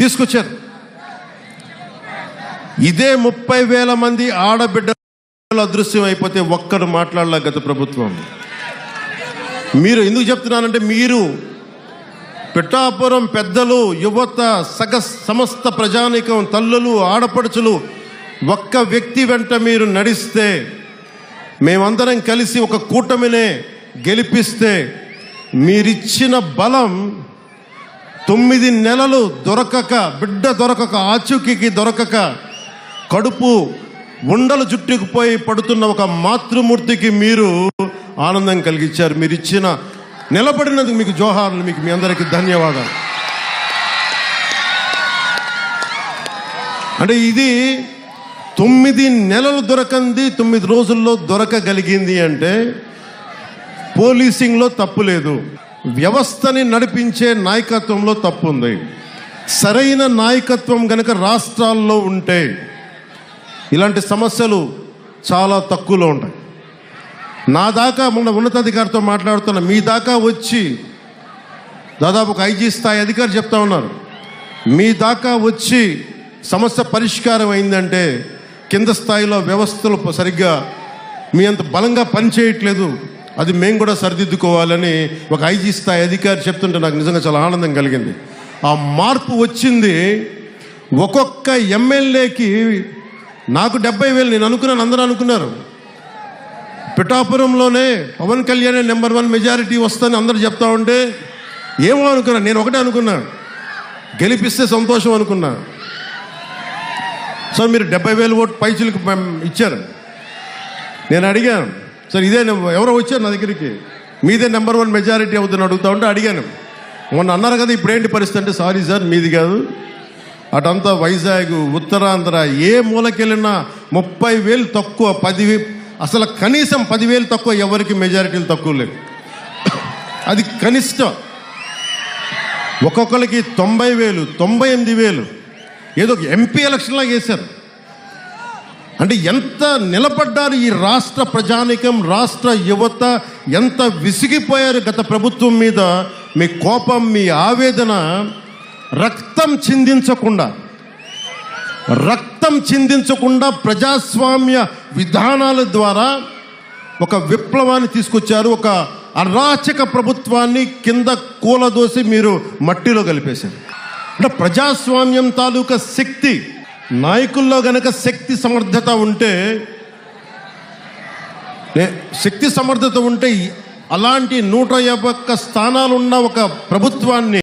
తీసుకొచ్చారు. ఇదే ముప్పై వేల మంది ఆడబిడ్డలు అదృశ్యం అయిపోతే ఒక్కరు మాట్లాడలే గత ప్రభుత్వం. మీరు ఎందుకు చెప్తున్నానంటే మీరు పిఠాపురం పెద్దలు యువత సగ సమస్త ప్రజానికం తల్లులు ఆడపడుచులు ఒక్క వ్యక్తి వెంట మీరు నడిస్తే మేమందరం కలిసి ఒక కూటమినే గెలిపిస్తే మీరిచ్చిన బలం తొమ్మిది నెలలు దొరకక బిడ్డ దొరకక ఆచూకీకి దొరకక కడుపు ఉండలు చుట్టుకుపోయి పడుతున్న ఒక మాతృమూర్తికి మీరు ఆనందం కలిగించారు. మీరు ఇచ్చిన నిలబడినందుకు మీకు జోహార్లు మీకు మీ అందరికీ ధన్యవాదాలు. అంటే ఇది తొమ్మిది నెలలు దొరకంది తొమ్మిది రోజుల్లో దొరకగలిగింది అంటే పోలీసింగ్లో తప్పు లేదు. వ్యవస్థని నడిపించే నాయకత్వంలో తప్పు ఉంది సరైన నాయకత్వం గనక రాష్ట్రాల్లో ఉంటే ఇలాంటి సమస్యలు చాలా తక్కువలో ఉంటాయి. నా దాకా మొన్న ఉన్నతాధికారితో మాట్లాడుతున్న మీ దాకా వచ్చి దాదాపు ఒక ఐజీ స్థాయి అధికారి చెప్తా ఉన్నారు. మీ దాకా వచ్చి సమస్య పరిష్కారం అయిందంటే కింద స్థాయిలో వ్యవస్థలు సరిగ్గా మీ అంత బలంగా పనిచేయట్లేదు. అది మేము కూడా సరిదిద్దుకోవాలని ఒక ఐజీ స్థాయి అధికారి చెప్తుంటే నాకు నిజంగా చాలా ఆనందం కలిగింది. ఆ మార్పు వచ్చింది. ఒక్కొక్క ఎమ్మెల్యేకి నాకు డెబ్బై వేలు నేను అనుకున్నాను అందరూ అనుకున్నారు. పిఠాపురంలోనే Pawan Kalyan number one majority వస్తుందని అందరూ చెప్తా ఉంటే ఏమో అనుకున్నాను నేను ఒకటే అనుకున్నా. గెలిపిస్తే సంతోషం అనుకున్నా. సో మీరు డెబ్బై వేలు ఓటు పైచులకు ఇచ్చారు. నేను అడిగాను సార్ ఇదే ఎవరో వచ్చారు నా దగ్గరికి. మీదే నెంబర్ వన్ మెజారిటీ అవుతుందని అడుగుతా ఉంటే అడిగాను. మొన్న అన్నారు కదా ఇప్పుడు ఏంటి పరిస్థితి అంటే సారీ సార్ మీది కాదు. అటంతా వైజాగ్ ఉత్తరాంధ్ర ఏ మూలకెళ్ళినా ముప్పై వేలు తక్కువ పది అసలు కనీసం పదివేలు తక్కువ ఎవరికి మెజారిటీలు తక్కువ లేవు. అది కనిష్టం. ఒక్కొక్కరికి తొంభై వేలు తొంభై ఎనిమిది వేలు. ఏదో ఒక ఎంపీ ఎలక్షన్లా చేశారు. అంటే ఎంత నిలబడ్డారు ఈ రాష్ట్ర ప్రజానికం రాష్ట్ర యువత ఎంత విసిగిపోయారు గత ప్రభుత్వం మీద మీ కోపం మీ ఆవేదన రక్తం చిందించకుండా రక్తం చిందించకుండా ప్రజాస్వామ్య విధానాల ద్వారా ఒక విప్లవాన్ని తీసుకొచ్చారు ఒక అరాచక ప్రభుత్వాన్ని కింద కూలదోసి మీరు మట్టిలో కలిపేశారు. అంటే ప్రజాస్వామ్యం తాలూకా శక్తి నాయకుల్లో గనక శక్తి సమర్థత ఉంటే శక్తి సమర్థత ఉంటే అలాంటి నూట యాభై ఒక్క స్థానాలున్న ఒక ప్రభుత్వాన్ని